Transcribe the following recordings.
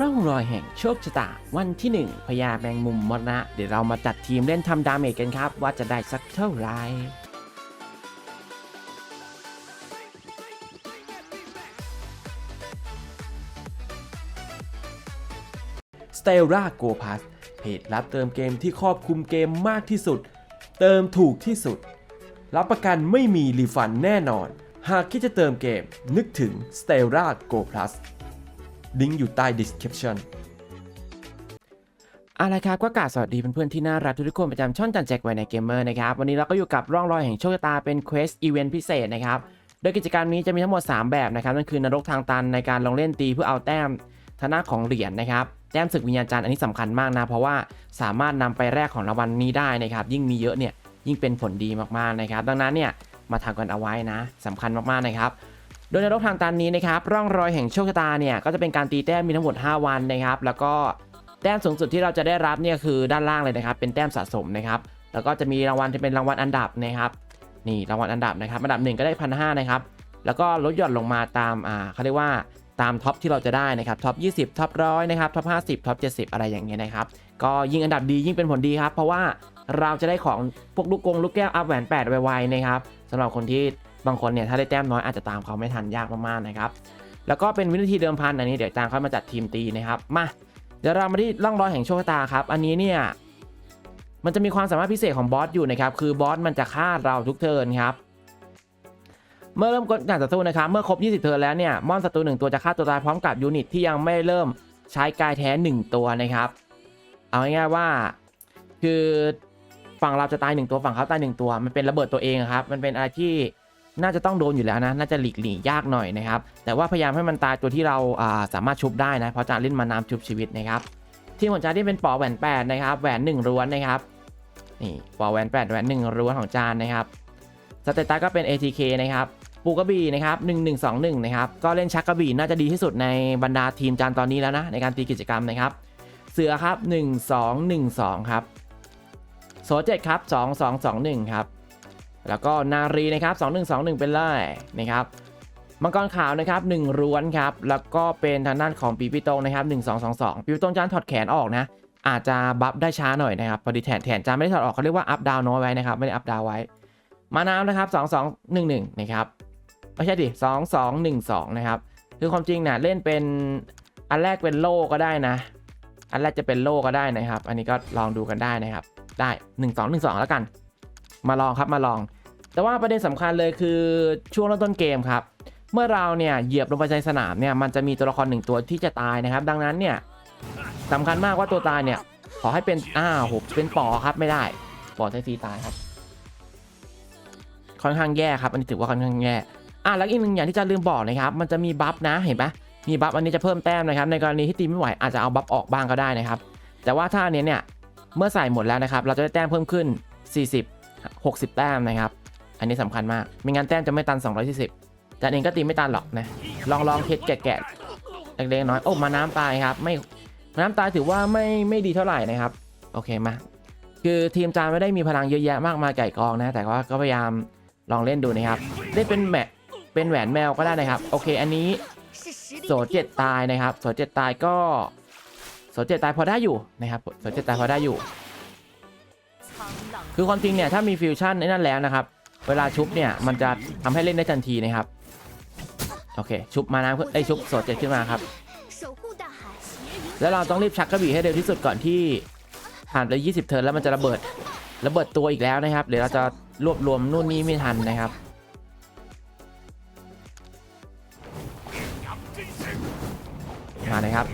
ร่องรอยแห่งโชคชะตา วันที่ 1พญาแมงมุมมรณะ เดี๋ยวเรามาจัดทีมเล่นทำดาเมจกันครับ ว่าจะได้สักเท่าไหร่ s t e l l a Go Pass เพจรับเติมเกมที่ครอบคลุมเกมมากที่สุด เติมถูกที่สุด รับประกันไม่มีรีฟันแน่นอน หากคิดจะเติมเกมนึกถึง s t e l l a Go Plus ลิงก์อยู่ใต้ description เอาละครับก็กาบสวัสดีเพื่อนๆที่น่ารักทุกคนประจำช่องจันแจ็คไวในเกมเมอร์นะครับ วันนี้เราก็อยู่กับร่องรอยแห่งโชคชะตาเป็นเควสอีเวนต์พิเศษนะครับ โดยกิจกรรมนี้จะมีทั้งหมด 3 แบบนะครับนั่นคือนรกทางตันในการลงเล่นตีเพื่อเอาแต้มทาน้าของเหรียญนะครับแต้มศึกวิญญาณจารย์อันนี้สำคัญมากนะ เพราะว่าสามารถนำไปแลกของรางวัลนี้ได้นะครับ ยิ่งมีเยอะเนี่ยยิ่งเป็นผลดีมากๆนะครับ ดังนั้นเนี่ยมาทำกันเอาไว้นะสำคัญมากๆนะครับ ดยในรกทางตันนี้นะครับร่องรอยแห่งโชคชะตาเนี่ยก็จะเป็นการตีแต้มมีทั้งหมด 5 วันนะครับ แล้วก็แต้มสูงสุดที่เราจะได้รับเนี่ยคือด้านล่างเลยนะครับ เป็นแต้มสะสมนะครับ แล้วก็จะมีรางวัลที่เป็นรางวัลอันดับนะครับ นี่รางวัลอันดับนะครับอันดับหนึ่งก็ได้พันห้านะครับแล้วก็ลดหย่อนลงมาตามอ่าเขาเรียกว่าตามท็อปที่เราจะได้นะครับท็อป 20ท็อปร้อยนะครับท็อป 50ท็อป 70 อะไรอย่างเงี้ยนะครับ ก็ยิ่งอันดับดียิ่งเป็นผลดีครับ เพราะว่าเราจะได้ของพวกลูกกงลูกแก้วอัพแหวน8ไวๆนะครับสำหรับคนที่ บางคนเนี่ยถ้าได้แต้มน้อยอาจจะตามเขาไม่ทันยากมากๆนะครับ แล้วก็เป็นวินาทีเดิมพันอันนี้เดี๋ยวจางค่อยมาจัดทีมตีนะครับ มาเดี๋ยวเรามาที่ร่องรอยแห่งโชคชะตาครับ อันนี้เนี่ยมันจะมีความสามารถพิเศษของบอสอยู่นะครับ คือบอสมันจะฆ่าเราทุกเทิร์นครับ เมื่อเริ่มกดการศัตรูนะครับ เมื่อครบ 20 เทิร์นแล้วเนี่ย มอนศัตรูหนึ่งตัวจะฆ่าตัวตายพร้อมกับยูนิตที่ยังไม่เริ่มใช้กายแท้ 1 ตัวนะครับ เอาง่ายๆว่า คือฝั่งเราจะตาย 1 ตัวฝั่งเขาตาย 1 ตัว มันเป็นระเบิดตัวเองครับ มันเป็นอะไรที่ น่าจะต้องโดนอยู่แล้วนะ น่าจะหลีกหลียากหน่อยนะครับ แต่ว่าพยายามให้มันตายตัวที่เราาสามารถชุบได้นะ เพราะจานเล่นมาน้ำชุบชีวิตนะครับ ที่ของจานที่เป็นปอแหวน8นะครับ แหวน1ล้วนนะครับ นี่ปอแหวน8แหวน1ล้วนของจานนะครับ สเตตัสก็เป็น ATK นะครับปูกระบี่นะครับ1121นะครับ ก็เล่นชักกระบี่น่าจะดีที่สุดในบรรดาทีมจานตอนนี้แล้วนะ ในการตีกิจกรรมนะครับ เสือครับ1212ครับโซเจ็ดครับ2221ครับ แล้วก็นารีนะครับ2121 เป็นเลยนะครับมังกรขาวนะครับ1ร้วนครับแล้วก็เป็นทางด้านของปีปิโตงนะครับ1222ปีปิโตงจานถอดแขนออกนะอาจจะบัฟได้ช้าหน่อยนะครับพอดีแถนแถนจานไม่ได้ถอดออกเขาเรียกว่าอัพดาวน้อยไว้นะครับไม่ได้อัพดาวไว้ มาน้ำนะครับ2211นะครับไม่ใช่ดิ2212นะครับคือความจริงนี่ยเล่นเป็นอันแรกเป็นโล่ก็ได้นะ อันแรกจะเป็นโล่ก็ได้นะครับ อันนี้ก็ลองดูกันได้นะครับ ได้ 1212 แล้วกัน มาลองครับมาลอง แต่ว่าประเด็นสำคัญเลยคือช่วงเริ่มต้นเกมครับ เมื่อเราเนี่ยเหยียบลงไปในสนามเนี่ยมันจะมีตัวละครหนึ่งตัวที่จะตายนะครับ ดังนั้นเนี่ยสำคัญมากว่าตัวตายเนี่ยขอให้เป็นอ้าวโหเป็นปอครับไม่ได้ปอใช้ซีตายครับ ค่อนข้างแย่ครับ อันนี้ถือว่าค่อนข้างแย่อะแล้วอีกหนึ่งอย่างที่จะลืมบอกนะครับ มันจะมีบัฟนะเห็นปะมีบัฟอันนี้จะเพิ่มแต้มนะครับ ในกรณีที่ตีไม่ไหวอาจจะเอาบัฟออกบ้างก็ได้นะครับ แต่ว่าถ้าอันนี้เนี่ยเมื่อใส่หมดแล้วนะครับ เราจะได้แต้มเพิ่มขึ้น 40 60 แต้มนะครับ อันนี้สำคัญมาก ไม่งั้นแต้มจะไม่ตัน 240จานเองก็ตีไม่ตันหรอกนะ ลองลองเทสแกะๆเล็กๆน้อยโอ้มาน้ำตายครับ ไม่น้ำตายถือว่าไม่ไม่ดีเท่าไหร่นะครับ โอเคมา คือทีมจานไม่ได้มีพลังเยอะแยะมากมายไก่กองนะ แต่ว่าก็พยายามลองเล่นดูนะครับได้เป็นแมเป็นแหวนแมวก็ได้นะครับ โอเค อันนี้โสดเจ็ดตายนะครับ โสดเจ็ดตายก็โสดเจ็ดตายพอได้อยู่นะครับ โสดเจ็ดตายพอได้อยู่ คือความจริงเนี่ยถ้ามีฟิวชั่นในนั่นแล้วนะครับ เวลาชุบเนี่ยมันจะทำให้เล่นได้ทันทีนะครับ โอเค ชุบมาน้ำไอชุบโสดเจ็ดขึ้นมาครับ แล้วเราต้องรีบชักกระบี่ให้เร็วที่สุดก่อนที่ผ่านไป 20 เทิร์นแล้วมันจะระเบิดระเบิดตัวอีกแล้วนะครับเดี๋ยวเราจะรวบรวมนู่นนี่ไม่ทันนะครับมาเลยครับ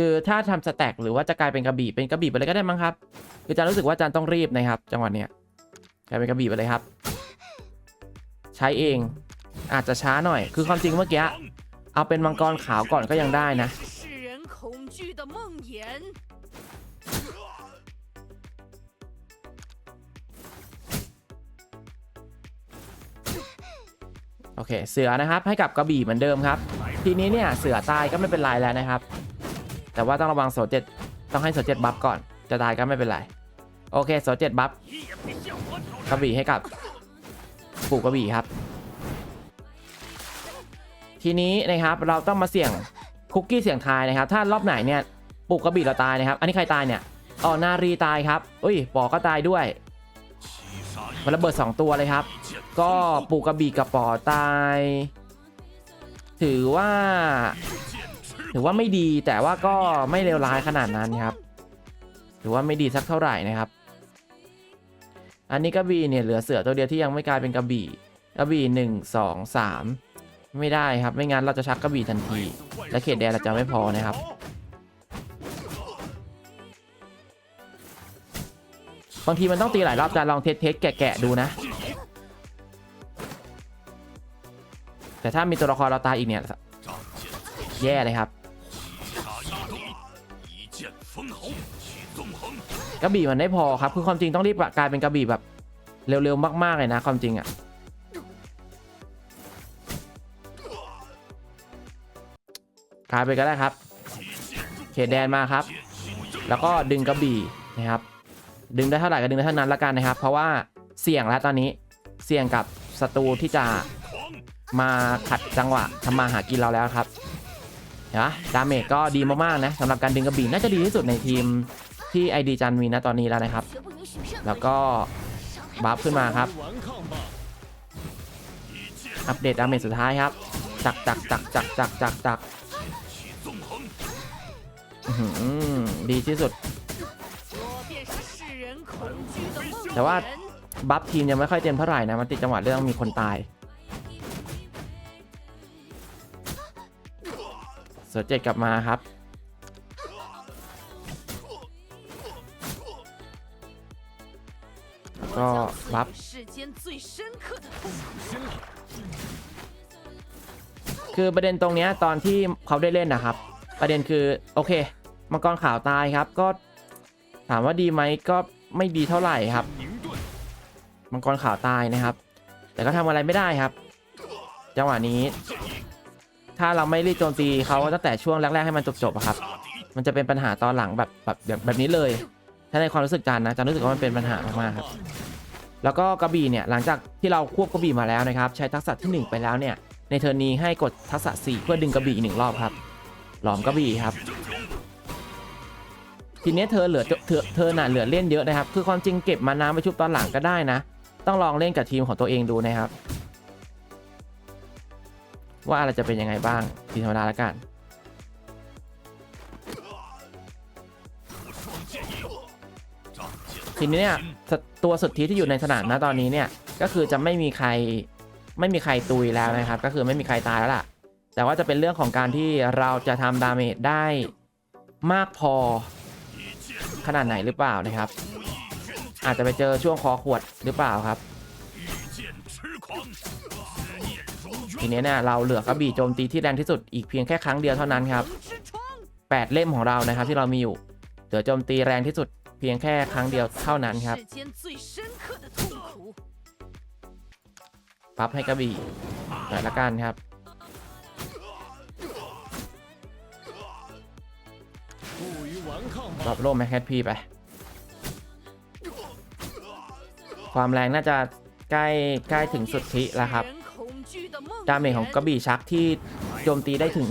คือถ้าทำสแต็กหรือว่าจะกลายเป็นกระบี่เป็นกระบี่ไปเลยก็ได้มั้งครับคืออาจารย์รู้สึกว่าอาจารย์ต้องรีบนะครับจังหวะเนี้ยกลายเป็นกระบี่ไปเลยครับ ใช้เองอาจจะช้าหน่อย คือความจริงเมื่อกี้เอาเป็นมังกรขาวก่อนก็ยังได้นะโอเค เสือนะครับให้กับกระบี่เหมือนเดิมครับ ทีนี้เนี่ยเสือตายก็ไม่เป็นไรแล้วนะครับ แต่ว่าต้องระวังโสเจ็ดต้องให้โสเจ็ดบัฟก่อน จะตายก็ไม่เป็นไร โอเคโสเจ็ดบัฟกระบี่ให้กับปู่กระบี่ครับ ทีนี้นะครับเราต้องมาเสี่ยงคุกกี้เสี่ยงทายนะครับ ถ้ารอบไหนเนี่ยปู่กระบี่เราตายนะครับ อันนี้ใครตายเนี่ยอ๋อนารีตายครับอุ้ยปอก็ตายด้วยมันระเบิดสองตัวเลยครับ ก็ปู่กระบี่กับปอตาย ถือว่า ถือว่าไม่ดีแต่ว่าก็ไม่เลวร้ายขนาดนั้นครับถือว่าไม่ดีสักเท่าไหร่นะครับ อันนี้กระบี่เนี่ยเหลือเสือตัวเดียวที่ยังไม่กลายเป็นกระบี่กระบี่หนึ่งสองสามไม่ได้ครับ ไม่งั้นเราจะชักกระบี่ทันที และเขตแดนเราจะไม่พอนะครับบางทีมันต้องตีหลายรอบจะลองเทสเทสแกะๆดูนะ แต่ถ้ามีตัวละครเราตายอีกเนี่ย แย่เลยครับ กระบี่มันไม่พอครับ คือความจริงต้องรีบกลายเป็นกระบี่แบบ เร็วๆมากๆเลยนะ ความจริงอะ่ะกลายไปก็ได้ครับ เขตแดนมาครับ แล้วก็ดึงกระบี่นะครับ ดึงได้เท่าไหร่ก็ดึงได้เท่านั้นละกันนะครับ เพราะว่าเสี่ยงแล้วตอนนี้เสี่ยงกับศัตรูที่จะมาขัดจังหวะทำมาหากินเราแล้วครับเห็นะดาเมจก็ดีมากๆนะสำหรับการดึงกระบี่น่าจะดีที่สุดในทีม ที่ ID จันมีนะตอนนี้แล้วนะครับ แล้วก็บัฟขึ้นมาครับ อัปเดตดาเมจสุดท้ายครับ จักจักจักจักจักจักจักดีที่สุด แต่ว่าบัฟทีมยังไม่ค่อยเต็มเท่าไหร่นะ มันติดจังหวะเรื่องมีคนตายเสือเจ็ดกลับมาครับ็รับคือประเด็นตรงนี้ตอนที่เขาได้เล่นนะครับ ประเด็นคือโอเคมังกรขาวตายครับ ก็ถามว่าดีไหมก็ไม่ดีเท่าไหร่ครับมังกรขาวตายนะครับ แต่ก็ทำอะไรไม่ได้ครับ จังหวะนี้ ถ้าเราไม่รีบโจมตีเขาตั้งแต่ช่วงแรกๆให้มันจบๆครับ มันจะเป็นปัญหาตอนหลังแบบแบบแบบนี้เลย ถ้าในความรู้สึกจานนะจานรู้สึกว่ามันเป็นปัญหามากครับ แล้วก็กระบี่เนี่ยหลังจากที่เราควบกระบี่มาแล้วนะครับ ใช้ทักษะที่หนึ่งไปแล้วเนี่ย ในเทอร์นี้ให้กดทักษะ 4 เพื่อดึงกระบี่อีกหนึ่งรอบครับ หลอมกระบี่ครับ ทีนี้เธอเหลือเธอเธอน่ะเหลือเล่นเยอะนะครับ คือความจริงเก็บมาน้ำไปชุบตอนหลังก็ได้นะ ต้องลองเล่นกับทีมของตัวเองดูนะครับ ว่าอะไรจะเป็นยังไงบ้างทีธรรมดาละกันทีนี้เนี่ย ตัวสุดที่ที่อยู่ในสนามนะตอนนี้เนี่ยก็คือจะไม่มีใครไม่มีใครตุยแล้วนะครับ ก็คือไม่มีใครตายแล้วล่ะ แต่ว่าจะเป็นเรื่องของการที่เราจะทำดาเมจได้มากพอขนาดไหนหรือเปล่านะครับ อาจจะไปเจอช่วงคอขวดหรือเปล่าครับทีนี้เนี่ยเราเหลือกระบี่โจมตีที่แรงที่สุดอีกเพียงแค่ครั้งเดียวเท่านั้นครับ，8 เล่มของเรานะครับที่เรามีอยู่เหลือโจมตีแรงที่สุด เพียงแค่ครั้งเดียวเท่านั้นครับปับให้กระบี่แต่ละกันครับ ดรอบโล่แม็กแคทพีไป ความแรงน่าจะใกล้ใกล้ถึงสุดทิแล้วครับ ดาเมจของกระบี่ชักที่โจมตีได้ถึง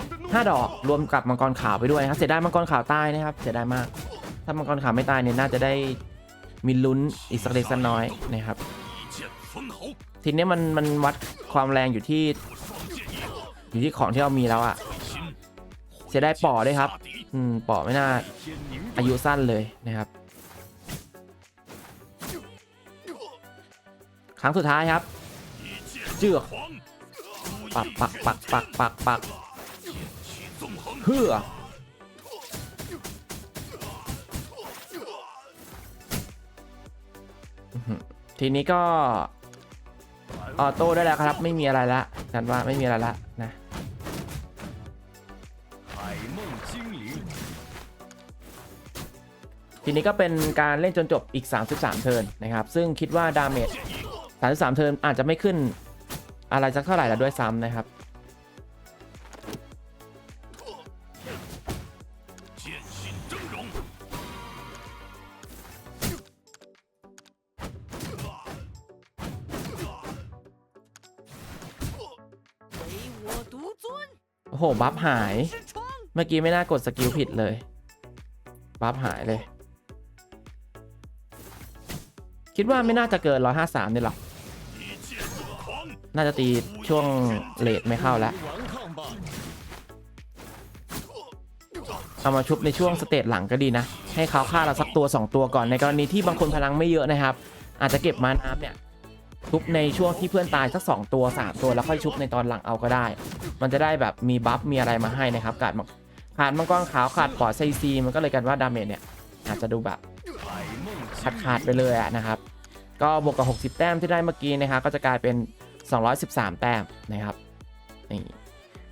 5 ดอกรวมกับมังกรขาวไปด้วยครับ เสียดายมังกรขาวตายนะครับ เสียดายมาก ถ้ามังกรขาวไม่ตายเนี่ยน่าจะได้มีลุ้นอีกสักเล็กสักน้อยนะครับ ทีนี้มันมันวัดความแรงอยู่ที่ อยู่ที่ของที่เรามีแล้วอะเสียไดายป่อด้วยครับ อืมป่อไม่น่าอายุสั้นเลยนะครับครั้งสุดท้ายครับ เจือกปักปักปักปักปักปักเพื่อ ทีนี้ก็ออโต้ได้แล้วครับ ไม่มีอะไรละกันว่าไม่มีอะไรละนะทีนี้ก็เป็นการเล่นจนจบอีก 33 เทิร์นนะครับ ซึ่งคิดว่าดาเมจ33 เทิร์นอาจจะไม่ขึ้นอะไรสักเท่าไหร่แล้วด้วยซ้ำนะครับ โอ้โห บัฟหาย。เมื่อกี้ไม่น่ากดสกิลผิดเลย บัฟหายเลย คิดว่าไม่น่าจะเกิน 153นี่หรอกน่าจะตีช่วงเลทไม่เข้าแล้ว เอามาชุบในช่วงสเตจหลังก็ดีนะ ให้เขาฆ่าเราสักตัว 2 ตัวก่อนในกรณีที่บางคนพลังไม่เยอะนะครับ อาจจะเก็บมาน้ำเนี่ย ชุบในช่วงที่เพื่อนตายสัก 2 ตัว 3 ตัวแล้วค่อยชุบในตอนหลังเอาก็ได้ มันจะได้แบบมีบัฟมีอะไรมาให้นะครับขาดมังขาดมังกรขาวขาดปอดไซซีมันก็เลยกันว่าดาเมจเนี่ยอาจจะดูแบบขาดขาดๆไปเลยอะนะครับ ก็บวกกับ 60 แต้มที่ได้เมื่อกี้นะครับก็จะกลายเป็น 213 แต้มนะครับนี่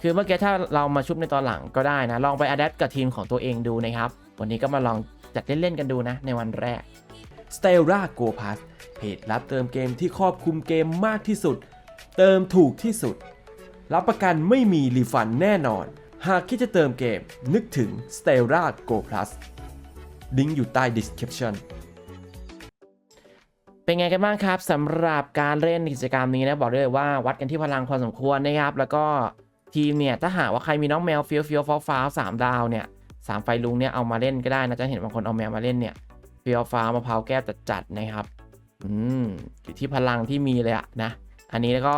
คือเมื่อกี้ถ้าเรามาชุบในตอนหลังก็ได้นะลองไปอัดแอกับทีมของตัวเองดูนะครับวันนี้ก็มาลองจัดเล่นๆกันดูนะในวันแรก s t e l l a Go Pass เพจรับเติมเกมที่ครอบคลุมเกมมากที่สุด เติมถูกที่สุด รับประกันไม่มีรีฟันแน่นอน หากคิดจะเติมเกมนึกถึง s t e l l a Go Plus ลิงก์อยู่ใต้ description เป็นไงกันบ้างครับสำหรับการเล่นกิจกรรมนี้นะบอกเลยว่าวัดกันที่พลังพอสมควรนะครับ แล้วก็ทีมเนี่ยถ้าหากว่าใครมีน้องแมวเฟี้ยวเฟี้ยวฟ้าวฟ้าวสามดาวเนี่ยสามไฟลุงเนี่ยเอามาเล่นก็ได้นะจะเห็นบางคนเอาแมวมาเล่นเนี่ย เฟียวฟ้ามะพร้าวแก้วจัดๆนะครับ อืมอยู่ที่พลังที่มีเลยอะนะ อันนี้ก็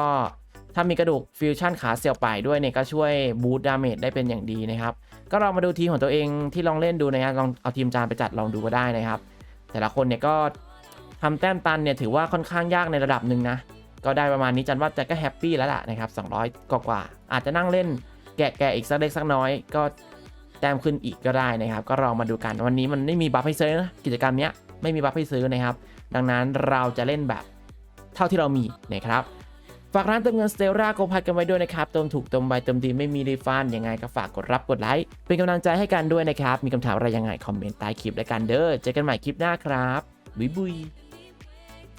ถ้ามีกระดูกฟิวชั่นขาเซียวไปด้วยเนี่ยก็ช่วยบูตดาเมจได้เป็นอย่างดีนะครับ ก็ลองมาดูทีมของตัวเองที่ลองเล่นดูนะครับลองเอาทีมจานไปจัดลองดูก็ได้นะครับ แต่ละคนเนี่ยก็ทำแต้มตันเนี่ยถือว่าค่อนข้างยากในระดับหนึ่งนะ ก็ได้ประมาณนี้จันว่าจะก็แฮปปี้แล้วล่ะนะครับ200 กว่ากว่าๆอาจจะนั่งเล่นแกะแกะอีกสักเล็กสักน้อยก็ แต้มขึ้นอีกก็ได้นะครับ ก็ลองมาดูกันวันนี้มันไม่มีบัฟให้ซื้อนะกิจกรรมเนี้ยไม่มีบัฟให้ซื้อนะครับ ดังนั้นเราจะเล่นแบบเท่าที่เรามีนะครับฝากร้านเติมเงินสเตลราโกพัดกันไว้ด้วยนะครับเติมถูกเติมไวเติมดีไม่มีรีฟันยังไงก็ฝากกดรับกดไลค์เป็นกำลังใจให้กันด้วยนะครับ มีคำถามอะไรยังไงคอมเมนต์ใต้คลิปแล้วกันเด้อเจอกันใหม่คลิปหน้าครับบุยบุย